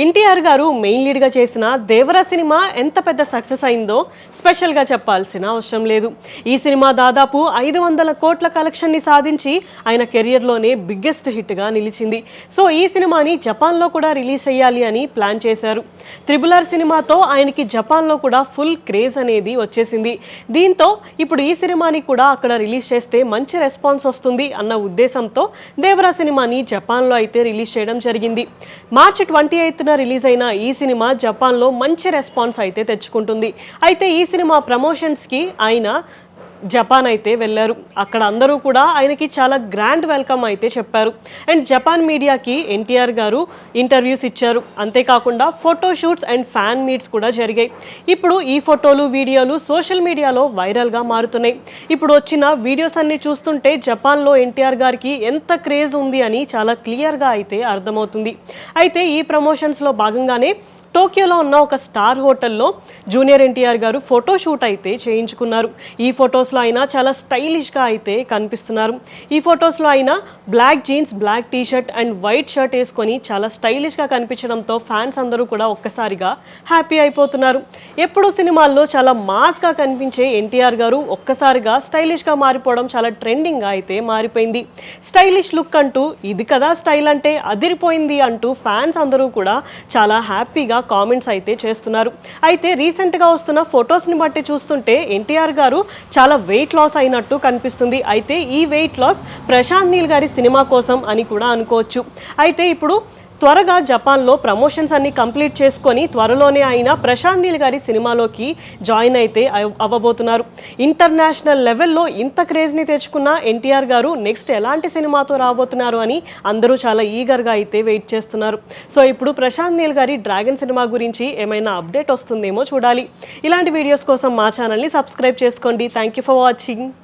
NTR garu main లీడ్గా చేసిన Devara cinema ఎంత పెద్ద సక్సెస్ అయిందో స్పెషల్గా చెప్పాల్సిన అవసరం లేదు. ఈ సినిమా దాదాపు ఐదు వందల కోట్ల కలెక్షన్ని సాధించి ఆయన కెరియర్లోనే బిగ్గెస్ట్ హిట్గా నిలిచింది. సో ఈ సినిమాని జపాన్లో కూడా రిలీజ్ చేయాలి అని ప్లాన్ చేశారు. త్రిబుల్ ఆర్ సినిమాతో ఆయనకి జపాన్లో కూడా ఫుల్ క్రేజ్ అనేది వచ్చేసింది. దీంతో ఇప్పుడు ఈ సినిమాని కూడా అక్కడ రిలీజ్ చేస్తే మంచి రెస్పాన్స్ వస్తుంది అన్న ఉద్దేశంతో దేవరా సినిమాని జపాన్లో అయితే రిలీజ్ చేయడం జరిగింది. మార్చి ట్వంటీ ఎయిత్ ఎయిత్న రిలీజ్ అయిన ఈ సినిమా జపాన్లో మంచి రెస్పాన్స్ అయితే తెచ్చుకుంటుంది. అయితే ఈ సినిమా ప్రమోషన్స్కి ఆయన జపాన్ అయితే వెళ్ళారు. అక్కడ అందరూ కూడా ఆయనకి చాలా గ్రాండ్ వెల్కమ్ అయితే చెప్పారు. అండ్ జపాన్ మీడియాకి ఎన్టీఆర్ గారు ఇంటర్వ్యూస్ ఇచ్చారు. అంతేకాకుండా photo shoots and fan meets కూడా జరిగాయి. ఇప్పుడు ఈ ఫోటోలు వీడియోలు సోషల్ మీడియాలో వైరల్గా మారుతున్నాయి. ఇప్పుడు వచ్చిన వీడియోస్ అన్ని చూస్తుంటే జపాన్లో ఎన్టీఆర్ గారికి ఎంత క్రేజ్ ఉంది అని చాలా క్లియర్గా అయితే అర్థమవుతుంది. అయితే ఈ ప్రమోషన్స్లో భాగంగానే టోక్యోలో ఉన్న ఒక స్టార్ హోటల్లో జూనియర్ ఎన్టీఆర్ గారు ఫోటో షూట్ అయితే చేయించుకున్నారు. ఈ ఫొటోస్లో అయినా చాలా స్టైలిష్గా అయితే కనిపిస్తున్నారు. ఈ ఫొటోస్లో అయినా black jeans black T shirt and white shirt వేసుకొని చాలా స్టైలిష్గా కనిపించడంతో ఫ్యాన్స్ అందరూ కూడా ఒక్కసారిగా హ్యాపీ అయిపోతున్నారు. ఎప్పుడు సినిమాల్లో చాలా మాస్గా కనిపించే ఎన్టీఆర్ గారు ఒక్కసారిగా స్టైలిష్గా మారిపోవడం చాలా ట్రెండింగ్గా అయితే మారిపోయింది. స్టైలిష్ లుక్ అంటూ ఇది కదా స్టైల్ అంటే అదిరిపోయింది అంటూ ఫ్యాన్స్ అందరూ కూడా చాలా హ్యాపీగా కామెంట్స్ అయితే చేస్తున్నారు. అయితే రీసెంట్గా వస్తున్న ఫొటోస్ని బట్టి చూస్తుంటే ఎన్టీఆర్ గారు చాలా వెయిట్ లాస్ అయినట్టు కనిపిస్తుంది. అయితే ఈ వెయిట్ లాస్ ప్రశాంత్ నీల్ గారి సినిమా కోసం అని కూడా అనుకోవచ్చు. అయితే ఇప్పుడు త్వరగా జపాన్లో ప్రమోషన్స్ అన్ని కంప్లీట్ చేసుకొని త్వరలోనే ఆయన ప్రశాంత్ నీల్ గారి సినిమాలోకి జాయిన్ అయితే అవ్వబోతున్నారు. ఇంటర్నేషనల్ లెవెల్లో ఇంత క్రేజ్ని తెచ్చుకున్న ఎన్టీఆర్ గారు నెక్స్ట్ ఎలాంటి సినిమాతో రాబోతున్నారు అని అందరూ చాలా ఈగర్గా అయితే వెయిట్ చేస్తున్నారు. సో ఇప్పుడు ప్రశాంత్ నీల్ గారి డ్రాగన్ సినిమా గురించి ఏమైనా అప్డేట్ వస్తుందేమో చూడాలి. ఇలాంటి వీడియోస్ కోసం మా ఛానల్ని సబ్స్క్రైబ్ చేసుకోండి. Thank you for watching.